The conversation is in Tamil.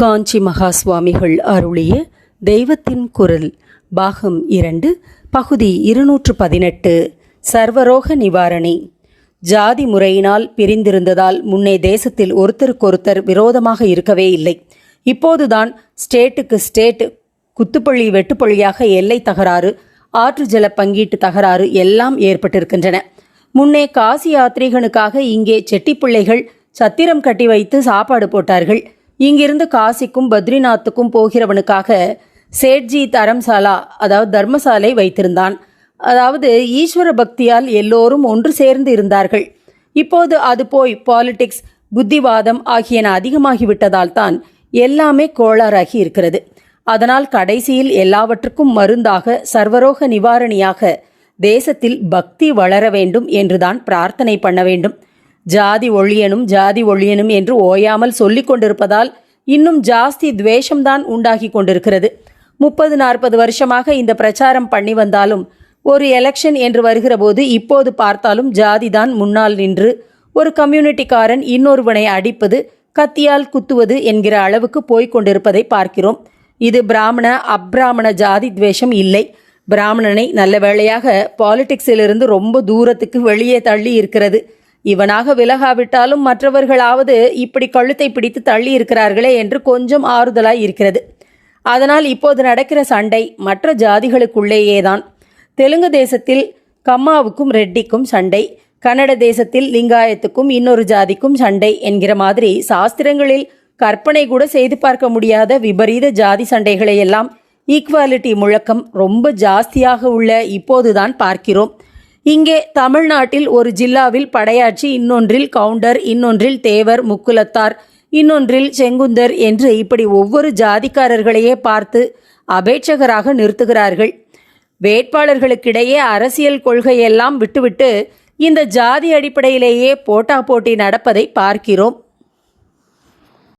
காஞ்சி மகா சுவாமிகள் அருளிய தெய்வத்தின் குரல் பாகம் இரண்டு பகுதி இருநூற்று பதினெட்டு சர்வரோக நிவாரணி. ஜாதி முறையினால் பிரிந்திருந்ததால் முன்னே தேசத்தில் ஒருத்தருக்கொருத்தர் விரோதமாக இருக்கவே இல்லை. இப்போதுதான் ஸ்டேட்டுக்கு ஸ்டேட் குத்துப்பள்ளி வெட்டுப்பள்ளியாக எல்லை தகராறு ஆற்று ஜல பங்கீட்டு தகராறு எல்லாம் ஏற்பட்டிருக்கின்றன. முன்னே காசி யாத்ரீகனுக்காக இங்கே செட்டிப்பிள்ளைகள் சத்திரம் கட்டி வைத்து சாப்பாடு போட்டார்கள். இங்கிருந்து காசிக்கும் பத்ரிநாத்துக்கும் போகிறவனுக்காக சேட்ஜி தரம்சாலா அதாவது தர்மசாலை வைத்திருந்தான். அதாவது ஈஸ்வர பக்தியால் எல்லோரும் ஒன்று சேர்ந்து இருந்தார்கள். இப்போது அது போய் பாலிடிக்ஸ் புத்திவாதம் ஆகியன அதிகமாகிவிட்டதால் தான் எல்லாமே கோளாறாகி இருக்கிறது. அதனால் கடைசியில் எல்லாவற்றுக்கும் மருந்தாக சர்வரோக நிவாரணியாக தேசத்தில் பக்தி வளர வேண்டும் என்றுதான் பிரார்த்தனை பண்ண வேண்டும். ஜாதி ஒழியனும் ஜாதி ஒழியனும் என்று ஓயாமல் சொல்லிக் கொண்டிருப்பதால் இன்னும் ஜாஸ்தி துவேஷம்தான் உண்டாகி கொண்டிருக்கிறது. முப்பது நாற்பது வருஷமாக இந்த பிரச்சாரம் பண்ணி வந்தாலும் ஒரு எலெக்ஷன் என்று வருகிற போது இப்போது பார்த்தாலும் ஜாதிதான் முன்னால் நின்று ஒரு கம்யூனிட்டிக்காரன் இன்னொருவனை அடிப்பது கத்தியால் குத்துவது என்கிற அளவுக்கு போய்க் கொண்டிருப்பதை பார்க்கிறோம். இது பிராமண அப்ராமண ஜாதி துவேஷம் இல்லை. பிராமணனை நல்ல வேளையாக பாலிடிக்ஸிலிருந்து ரொம்ப தூரத்துக்கு வெளியே தள்ளி இருக்கிறது. இவனாக விலகாவிட்டாலும் மற்றவர்களாவது இப்படி கழுத்தை பிடித்து தள்ளி இருக்கிறார்களே என்று கொஞ்சம் ஆறுதலாய் இருக்கிறது. அதனால் இப்போது நடக்கிற சண்டை மற்ற ஜாதிகளுக்குள்ளேயேதான். தெலுங்கு தேசத்தில் கம்மாவுக்கும் ரெட்டிக்கும் சண்டை கன்னட தேசத்தில் லிங்காயத்துக்கும் இன்னொரு ஜாதிக்கும் சண்டை என்கிற மாதிரி சாஸ்திரங்களில் கற்பனை கூட செய்து பார்க்க முடியாத விபரீத ஜாதி சண்டைகளை எல்லாம் ஈக்குவாலிட்டி முழக்கம் ரொம்ப ஜாஸ்தியாக உள்ள இப்போதுதான் பார்க்கிறோம். இங்கே தமிழ்நாட்டில் ஒரு ஜில்லாவில் படையாட்சி இன்னொன்றில் கவுண்டர் இன்னொன்றில் தேவர் முக்குலத்தார் இன்னொன்றில் செங்குந்தர் என்று இப்படி ஒவ்வொரு ஜாதிக்காரர்களையே பார்த்து அபேட்சகராக நிறுத்துகிறார்கள். வேட்பாளர்களுக்கிடையே அரசியல் கொள்கையெல்லாம் விட்டுவிட்டு இந்த ஜாதி அடிப்படையிலேயே போட்டா போட்டி நடப்பதை பார்க்கிறோம்.